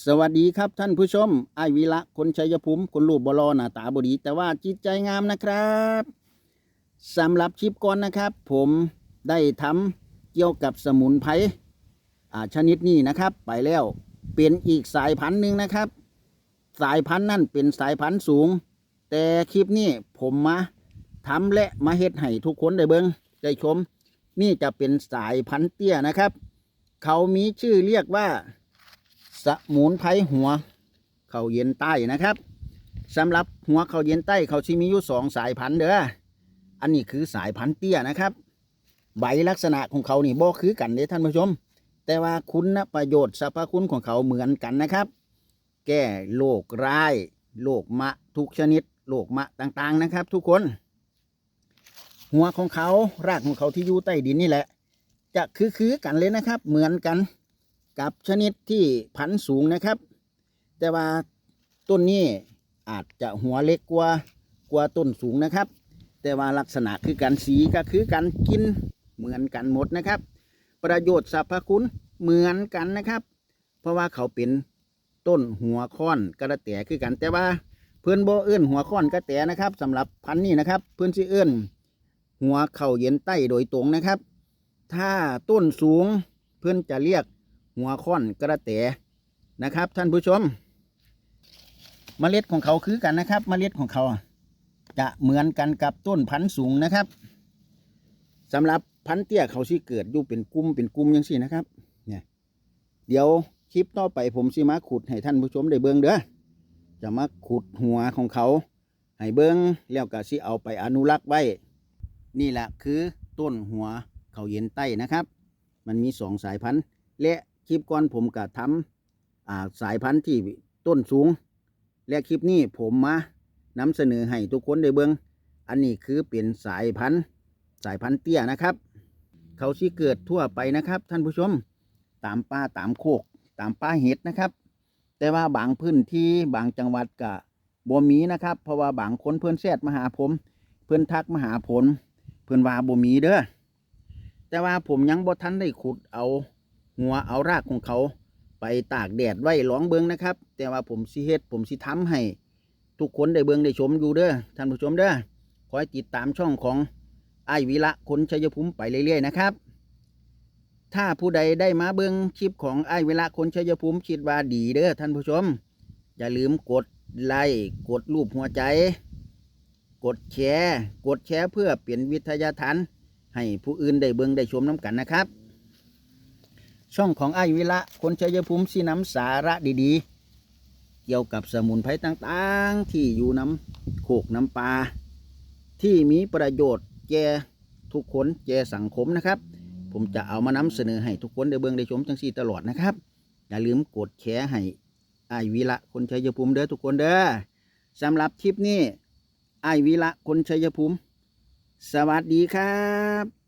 สวัสดีครับท่านผู้ชม ไอวีระคนชัยภูมิคนรูปบลอหน้าตาบดี แต่ว่าจิตใจงามนะครับสำหรับคลิปก่อนนะครับ ผมได้ทำเกี่ยวกับสมุนไพรอ่าชนิดนี้นะครับ ไปแล้วเป็นอีกสายพันธุ์หนึ่งนะครับ สายพันธุ์นั่นเป็นสายพันธุ์สูง แต่คลิปนี้ผมมาทำและมาเฮ็ดให้ทุกคนได้เบิงได้ชม นี่จะเป็นสายพันธุ์เตี้ยนะครับ เขามีชื่อเรียกว่า สมุนไพรหัวเขาเย็นใต้นะครับสำหรับหัวเขาเย็นใต้เขาชิมีอยู่สองสายพันธุ์เด้ออันนี้คือสายพันธุ์เตี้ยนะครับ ใบลักษณะของเขานี่บ่คือกันเด้ท่านผู้ชม แต่ว่าคุณประโยชน์สรรพคุณของเขาเหมือนกันนะครับ แก้โรคร้ายโรคมะทุกชนิดโรคมะต่างๆนะครับ ทุกคน หัวของเขารากของเขาที่อยู่ใต้ดินนี่แหละ จะคือๆกันเลยนะครับ เหมือนกัน กับชนิดที่พันธุ์สูงนะครับ แต่ว่าต้นนี้อาจจะหัวเล็กกว่ากว่าต้นสูงนะครับ แต่ว่าลักษณะคือกันสีก็คือกันกินเหมือนกันหมดนะครับ ประโยชน์สรรพคุณเหมือนกันนะครับ เพราะว่าเขาเป็นต้นหัวค้อนกระแตคือกัน แต่ว่าเพื่อนโบเอื้นหัวค้อนกระแตนะครับสำหรับพันธุ์นี้นะครับ เพื่อนสิเอื้นหัวเข่าเย็นใต้โดยตรงนะครับ ถ้าต้นสูงเพื่อนจะเรียก หัวค้อนกระแตนะครับ ท่านผู้ชม เมล็ดของเขาคือกันนะครับ เมล็ดของเขา จะเหมือนกันกับต้นพันธุ์สูงนะครับสำหรับพันธุ์เตี้ยเขาสิเกิดอยู่เป็นกลุ่มเป็นกลุ่มยังสี่นะครับ เนี่ย เดี๋ยวคลิปต่อไปผมสิมาขุดให้ท่านผู้ชมได้เบิ่งเด้อจะมาขุดหัวของเขา ให้เบิ่งแล้วก็สิเอาไปอนุรักษ์ไว้ นี่แหละคือต้นหัวเขาเย็นใต้นะครับ มันมีสองสายพันธุ์และ คลิปก่อนผมก็ทำอ่าสายพันธุ์ที่ต้นสูง และคลิปนี้ผมมานำเสนอให้ทุกคนได้เบิงอันนี้คือเป็นสายพันธุ์สายพันธุ์เตี้ยนะครับ เขาชีเกิดทั่วไปนะครับ ท่านผู้ชมตามป่าตามโคก ตามป่าเห็ดนะครับ แต่ว่าบางพื้นที่บางจังหวัดก็บ่มีนะครับ เพราะว่าบางคนเพื่อนแซดมาหาผม เพื่อนทักมาหาผมเพื่อนว่าบ่มีเด้อแต่ว่าผมยังบ่ทันได้ขุดเอา หัวเอารากของเขาไปตากแดดไว้ร้องเบิงนะครับ แต่ว่าผมสิเฮ็ดผมสิทำให้ ทุกคนได้เบิงได้ชมอยู่เด้อท่านผู้ชมเด้อคอยติดตามช่องของไอวิระคนชัยภูมิไปเรื่อยๆนะครับ ถ้าผู้ใดได้มาเบิงคลิปของไอวิระคนชัยภูมิคิดว่าดีเด้อท่านผู้ชม อย่าลืมกดไลค์กดรูปหัวใจ กดแชร์ กดแชร์เพื่อเปลี่ยนวิทยาทานให้ผู้อื่นได้เบิงได้ชมน้ำกันนะครับ ช่องของไอายวิระคนชัยภูมิสีน้ำสาระดีๆ เกี่ยวกับสมุนไพรต่างๆ ที่อยู่น้ำโขกน้ำปลาที่มีประโยชน์แก่ทุกคนแก่สังคมนะครับ ผมจะเอามานำเสนอให้ทุกคนได้เบิ่งได้ชมจังซี่ตลอดนะครับ อย่าลืมกดแชร์ให้ไอายวิระคนชัยภูมิเด้อทุกคนเด้อสำหรับคลิปนี้ไอายวิระคนชัยภูมิ สวัสดีครับ